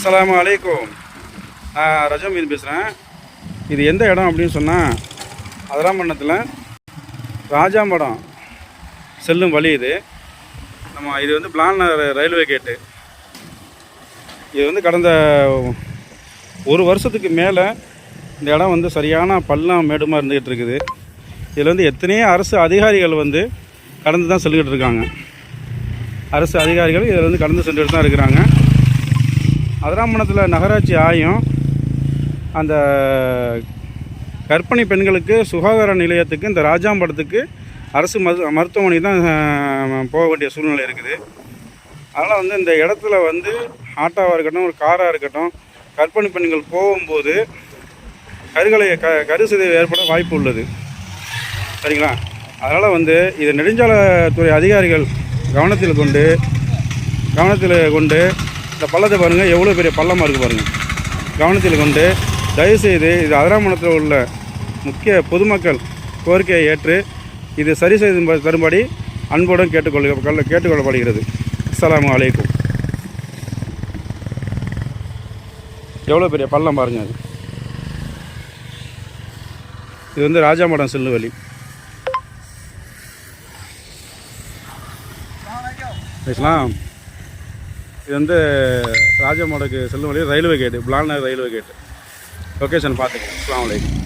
அஸ்லாம் அலைக்கும். நான் ரஜமீன் பேசுகிறேன் இது எந்த இடம் அப்படின்னு சொன்னால் அதராமண்ணத்தில் ராஜாம்படம் செல்லும் வழி இது. நம்ம இது வந்து பிளான் ரயில்வே கேட்டு. இது வந்து கடந்த ஒரு வருஷத்துக்கு மேலே இந்த இடம் வந்து சரியான பள்ளம் மேடுமாக இருந்துக்கிட்டு இருக்குது. இதில் வந்து எத்தனையோ அரசு அதிகாரிகள் வந்து கடந்து தான் செல்லுக்கிட்டு இருக்காங்க. அரசு அதிகாரிகள் இதில் வந்து கடந்து சென்றுட்டு தான் இருக்கிறாங்க. அதிராமணத்தில் நகராட்சி ஆயும் அந்த கர்ப்பிணி பெண்களுக்கு சுகாதார நிலையத்துக்கு இந்த ராஜாம்படத்துக்கு அரசு மரு மருத்துவமனை தான் போக வேண்டிய சூழ்நிலை இருக்குது. அதனால் வந்து இந்த இடத்துல வந்து ஆட்டோவாக இருக்கட்டும் ஒரு காராக இருக்கட்டும் கற்பனை பெண்கள் போகும்போது கருகளை க கருசிதைவு ஏற்பட வாய்ப்பு உள்ளது. சரிங்களா? அதனால் வந்து இது நெடுஞ்சாலைத்துறை அதிகாரிகள் கவனத்தில் கொண்டு கவனத்தில் கொண்டு இந்த பள்ளத்தை பாருங்கள் எவ்வளோ பெரிய பள்ளமாக இருக்குது பாருங்கள் கவனத்தில் கொண்டு தயவுசெய்து இது அதிராமணத்தில் உள்ள முக்கிய பொதுமக்கள் கோரிக்கையை ஏற்று இது சரி செய்து தரும்படி அன்புடன் கேட்டுக்கொள்ள கேட்டுக்கொள்ளப்படுகிறது. அஸ்லாம் அலைக்கும். எவ்வளோ பெரிய பள்ளம் பாருங்கள் அது. இது வந்து ராஜாமடம் செல்லு வழி பேசலாம். இது வந்து ராஜாமடக்கு செல்லும் வழி ரயில்வே கேட்டு பிளானர் ரயில்வே கேட்டு லொக்கேஷன் பார்த்துக்கலாம். அஸ்லாம் வலைக்கம்